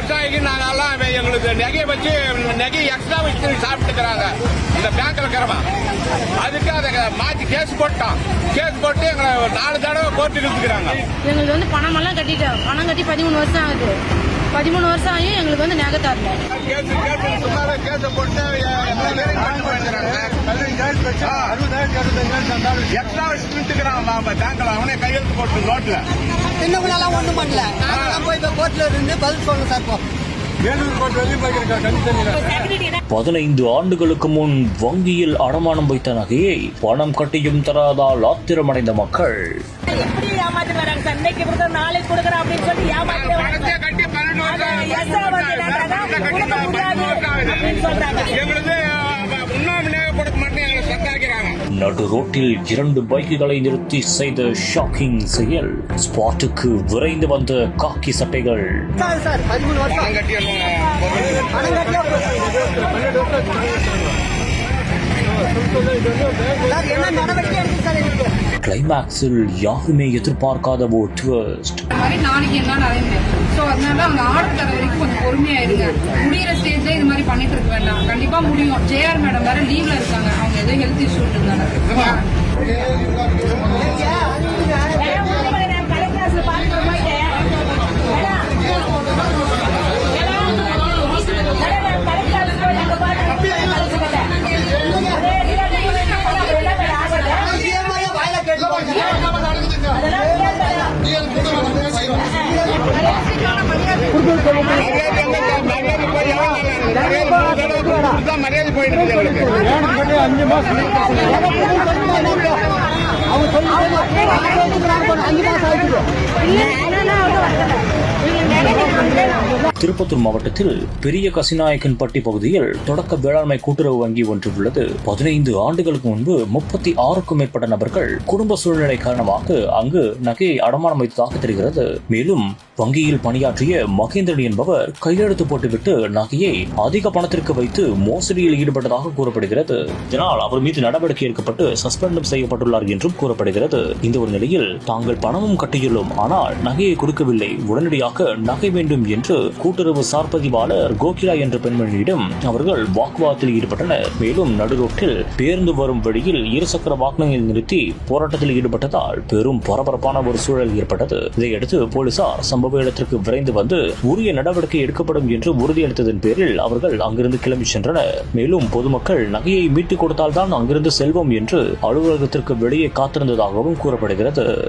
வருஷம் ஆகி நாங்கெல்லாம் எங்களுக்கு நகையை வச்சு நகையை எக்ஸ்ட்ரா வச்சு சாப்பிட்டுக்கிறாங்க. இந்த பேங்க்ல இருக்கிறவா அதுக்கு அதை மாத்தி கேஸ் போட்டோம் கேஸ் போட்டு எங்களை நாலு தடவை கோர்ட்டுக்கு இருக்கிறாங்க எங்களுக்கு வந்து பணமெல்லாம் கட்டிட்டோம். பணம் கட்டி பதிமூணு வருஷம் ஆகுது. பதிமூணு வருஷம் ஆகி எங்களுக்கு வந்து நகை எக்ஸ்ட்ரா வச்சு இழுத்துக்கிறான் பேங்க்ல அவனே கையெழுத்து போட்டு நோட்ல சின்னவங்களெல்லாம் ஒண்ணும் பண்ணல நாங்களாம் போய் இப்ப கோர்ட்ல இருந்து பதில் சொல்லணும் சார் இப்போ பதினைந்து ஆண்டுகளுக்கு முன் வங்கியில் அடமானம் வைத்த நகையை பணம் கட்டியும் தராதால் ஆத்திரமடைந்த மக்கள். எப்படி ஏமாத்தி வராங்க கொடுக்குற நாளைக்கு கொடுக்குறோம் அப்படின்னு சொல்லி ஏமாத்தி நடு ரோட்டில் இரண்டு பைக்குகளை நிறுத்தி செய்த ஷாக்கிங் செயல். ஸ்பாட்டுக்கு விரைந்து வந்த காக்கி சட்டைகள். என்ன நடவடிக்கை சார் கிளைமேக்ஸில் யாருமே எதிர்பார்க்காத ஒரு ட்விஸ்ட் இந்த மாதிரி நாளைக்கு என்ன நடந்து ஸோ அதனால அவங்க ஆர்டர் தர வரைக்கும் கொஞ்சம் பொறுமையா இருங்க முடியிற ஸ்டேஜ்ல இது மாதிரி பண்ணிட்டு இருக்க வேண்டாம். கண்டிப்பா முடியும். ஜேஆர் மேடம் வேற லீவ்ல இருக்காங்க. அவங்க ஏதோ ஹெல்த் இஷ்யூ இருந்தாங்க மரியாதை போயிட்டு அவங்க அஞ்சு மாசம் ஆயிடுச்சு திருப்பத்தூர் மாவட்டத்தில் பெரிய கசிநாயக்கன்பட்டி பகுதியில் தொடக்க வேளாண்மை கூட்டுறவு வங்கி ஒன்று உள்ளது. பதினைந்து ஆண்டுகளுக்கு முன்பு முப்பத்தி ஆறுக்கும் மேற்பட்ட நபர்கள் குடும்ப சூழ்நிலை காரணமாக அங்கு நகையை அடமானம் வைத்ததாக தெரிகிறது. மேலும் வங்கியில் பணியாற்றிய மகேந்திரன் என்பவர் கையெழுத்து போட்டுவிட்டு நகையை அதிக பணத்திற்கு வைத்து மோசடியில் ஈடுபட்டதாக கூறப்படுகிறது. இதனால் அவர் மீது நடவடிக்கை எடுக்கப்பட்டு சஸ்பெண்டும் செய்யப்பட்டுள்ளார் என்றும் கூறப்படுகிறது. இந்த ஒரு நிலையில் தாங்கள் பணமும் கட்டியுள்ளோம். ஆனால் நகையை கொடுக்கவில்லை. உடனடியாக நகை வேண்டும் என்று கூட்டுறவு சார்பதிவாளர் கோகிலா என்ற பெண்மணியிடம் அவர்கள் வாக்குவாதத்தில் ஈடுபட்டனர். மேலும் நடுரோட்டில் பேருந்து வரும் வழியில் இருசக்கர வாகனங்களை நிறுத்தி போராட்டத்தில் ஈடுபட்டதால் பெரும் பரபரப்பான ஒரு சூழல் ஏற்பட்டது. இதையடுத்து போலீசார் சம்பவ இடத்திற்கு விரைந்து வந்து உரிய நடவடிக்கை எடுக்கப்படும் என்று உறுதியளித்ததன் பேரில் அவர்கள் அங்கிருந்து கிளம்பி சென்றனர். மேலும் பொதுமக்கள் நகையை மீட்டுக் கொடுத்தால்தான் அங்கிருந்து செல்வோம் என்று அலுவலகத்திற்கு வெளியே காத்திருந்ததாகவும் கூறப்படுகிறது.